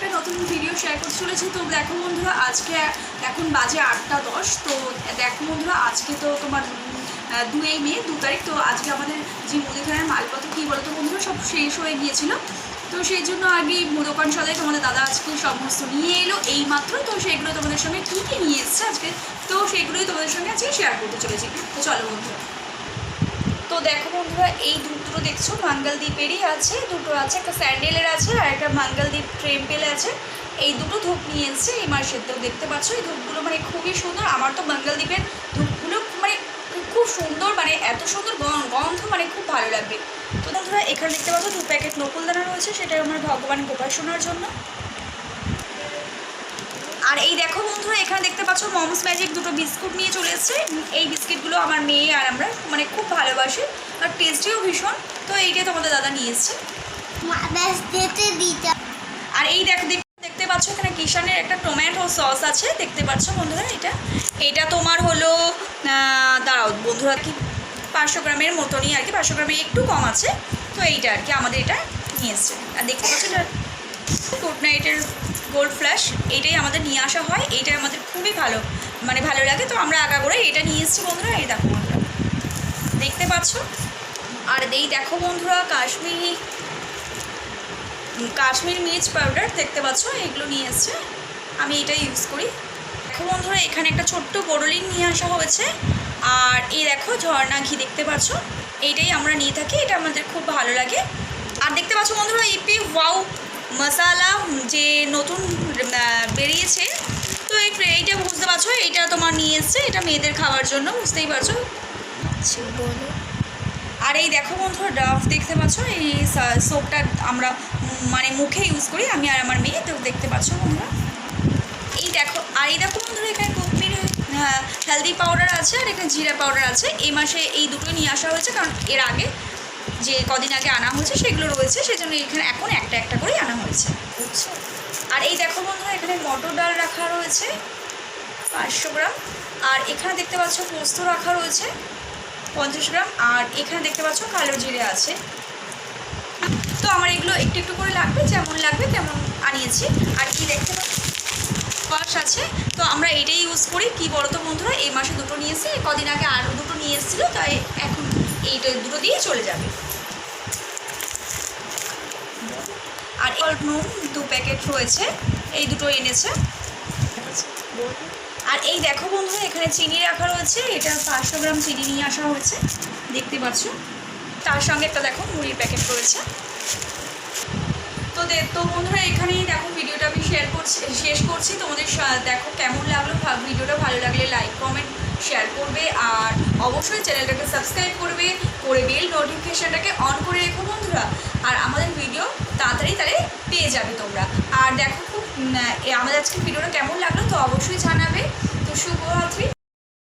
একটা নতুন video share করতে চলেছি। তো দেখো বন্ধুরা, আজকে এখন বাজে আটটা দশ। তো দেখো বন্ধুরা, আজকে তো তোমার দুই মে, দু তারিখ। তো আজকে আমাদের যে মুদিখানার মালপত্র, কী বলতো বন্ধুরা, সব শেষ হয়ে গিয়েছিল। তো সেই জন্য আগে দোকান সদাই তোমাদের দাদা আজকে সমস্ত নিয়ে এলো এই মাত্র তো সেগুলো তোমাদের সঙ্গে কী কী নিয়ে এসছে আজকে? তো সেগুলোই তোমাদের সঙ্গে আজকে শেয়ার করতে চলেছি। তো চলো বন্ধুরা। দেখো বন্ধুরা, এই দুটো দেখছ, মাঙ্গলদ্বীপেরই আছে, দুটো আছে, একটা স্যান্ডেলের আছে আর একটা মাঙ্গলদ্বীপ ট্রেম্পেল আছে। এই দুটো ধূপ নিয়ে এসছে, এই মাসের তো দেখতে পাচ্ছ, এই ধূপগুলো মানে খুবই সুন্দর। আমার তো মাঙ্গলদ্বীপের ধূপগুলো মানে খুব সুন্দর মানে এত সুন্দর গন্ধ মানে খুব ভালো লাগবে। তো বন্ধুরা, এখানে দেখতে পাচ্ছ, দু প্যাকেট নকুলদানা রয়েছে, সেটা আমার ভগবান গোপাল শোনার জন্য। আর এই দেখো বন্ধুরা এখানে দেখতে পাচ্ছ মমস ম্যাজিক দুটো বিস্কুট নিয়ে চলে এসেছে। এই বিস্কিটগুলো আমার মেয়ে আর আমরা মানে খুব ভালোবাসি আর টেস্টিও ভীষণ। তো এইটাই তোমাদের দাদা নিয়ে এসছে। আর এই দেখ দেখ- দেখতে পাচ্ছ এখানে কিষানের একটা টমেটো সস আছে। দেখতে পাচ্ছ বন্ধুরা এটা? এটা তোমার হলো দাঁড়াও বন্ধুরা কি? পাঁচশো গ্রামের মতনই আর কি পাঁচশো গ্রামের একটু কম আছে। তো এইটা আর কি আমাদের এটা নিয়ে এসছে। আর দেখতে পাচ্ছ এটা গুড নাইটের গোল্ড ফ্ল্যাশ এইটাই আমাদের নিয়ে আসা হয় এইটাই আমাদের খুবই ভালো মানে ভালো লাগে। তো আমরা আগা করে এটা নিয়ে এসেছি বন্ধুরা, এই দেখো বন্ধুরা। দেখতে পাচ্ছ? আর এই দেখো বন্ধুরা, কাশ্মীরি কাশ্মীর মির্চ পাউডার দেখতে পাচ্ছ? এগুলো নিয়ে এসছে। আমি এটা ইউজ করি। দেখো বন্ধুরা, এখানে একটা ছোট্ট বোরলিন নিয়ে আসা হয়েছে। আর এই দেখো, ঝর্ণা ঘি দেখতে পাচ্ছ? এইটাই আমরা নিয়ে থাকি, এটা আমাদের খুব ভালো লাগে। আর দেখতে পাচ্ছ বন্ধুরা ইপি ওয়াও মশালা যে নতুন বেরিয়েছে তো এই এইটা বুঝতে পারছ এইটা তোমার নিয়ে এসছে এটা মেয়েদের খাওয়ার জন্য বুঝতেই পারছ? আচ্ছা বলো। আর এই দেখো বন্ধুরা ডাফ দেখতে পাচ্ছ এই সোপটা আমরা মানে মুখে ইউজ করি আমি আর আমার মেয়ে তো দেখতে পাচ্ছ বন্ধুরা। এই দেখো আর এই দেখো বন্ধুরা এখানে কোকমির হেলদি পাউডার আছে আর এখানে জিরা পাউডার আছে। এই মাসে এই দুটো নিয়ে আসা হয়েছে কারণ এর আগে যে কদিন আগে আনা হয়েছে, সেগুলো রয়েছে, সেজন্য এখানে এখন একটা একটা করেই আনা হয়েছে। আর এই দেখো বন্ধুরা, এখানে মটর ডাল রাখা রয়েছে, পাঁচশো গ্রাম। আর এখানে দেখতে পাচ্ছ পোস্ত রাখা রয়েছে, পঞ্চাশ গ্রাম। আর এখানে দেখতে পাচ্ছ কালো জিরে আছে। তো আমার এগুলো একটু একটু করে লাগবে, যেমন লাগবে তেমন আনিয়েছি। আর কি দেখতে পাচ্ছ আছে। তো আমরা এটাই ইউজ করি। কি বলো তো বন্ধুরা, এই মাসে দুটো নিয়ে এসেছি কদিন আগে আরও দুটো নিয়ে এসেছিল, তাই দিয়ে চলে যাবে। আর নুন দু প্যাকেট রয়েছে, এই দুটো এনেছে। আর এই দেখো বন্ধুরা এখানে চিনি রাখা রয়েছে, এটা পাঁচশো গ্রাম চিনি নিয়ে আসা হয়েছে, দেখতে পাচ্ছ? তার সঙ্গে একটা দেখো মুড়ির প্যাকেট রয়েছে। তো তো বন্ধুরা, এখানেই দেখো ভিডিওটা আমি শেয়ার করছি, শেষ করছি। তোমাদের দেখো কেমন লাগল ভিডিওটা ভালো লাগলে লাইক কমেন্ট শেয়ার করবে আর অবশ্যই চ্যানেলটাকে সাবস্ক্রাইব করবে, করে বেল নোটিফিকেশানটাকে অন করে রেখো বন্ধুরা। আর আমাদের ভিডিও তাড়াতাড়ি তাহলে পেয়ে যাবে তোমরা। আর দেখো খুব আমাদের আজকে ভিডিওটা কেমন লাগল তো অবশ্যই জানাবে। তো শুভরাত্রি।